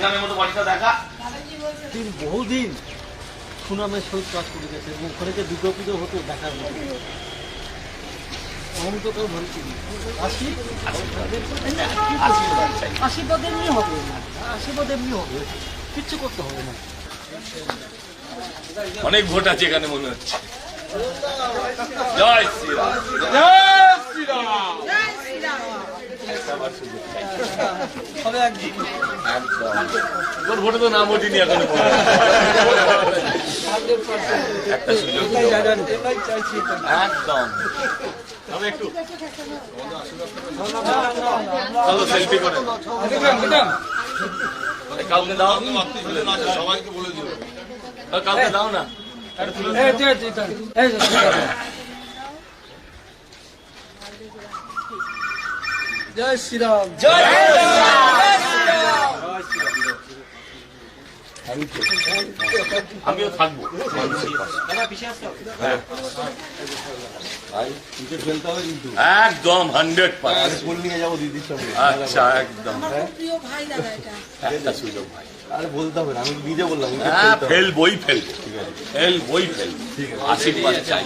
খানের মতো বহুদিন সুনামের সহিত কাজ করে গেছে ওখানে দুর্গা পুজো হতো দেখার মতো আশীর্বাদ এমনি হবে আশীর্বাদ এমনি হবে কিচ্ছু করতে হবে না অনেক ভোট আছে এখানে মনে হচ্ছে। জয় শ্রীরাম সুযোগ দিও। একদম একটু সেলফি করে কাউকে দাও সবাইকে বলে দিও কাউকে দাও না একটা শ্রীরাম। জয় শ্রীরাম আমিও থাকব। একদম হান্ড্রেড পার্সেন্ট নিয়ে যাব দিদির সঙ্গে? আচ্ছা একদম। প্রিয় ভাই দাদা এটা। একটা সুযোগ ভাই। আরে বলতে হবে না আমি নিজে বললাম হ্যাঁ ফেল বই ফেল ফেল বই ফেল আশীর্বাদ চাই।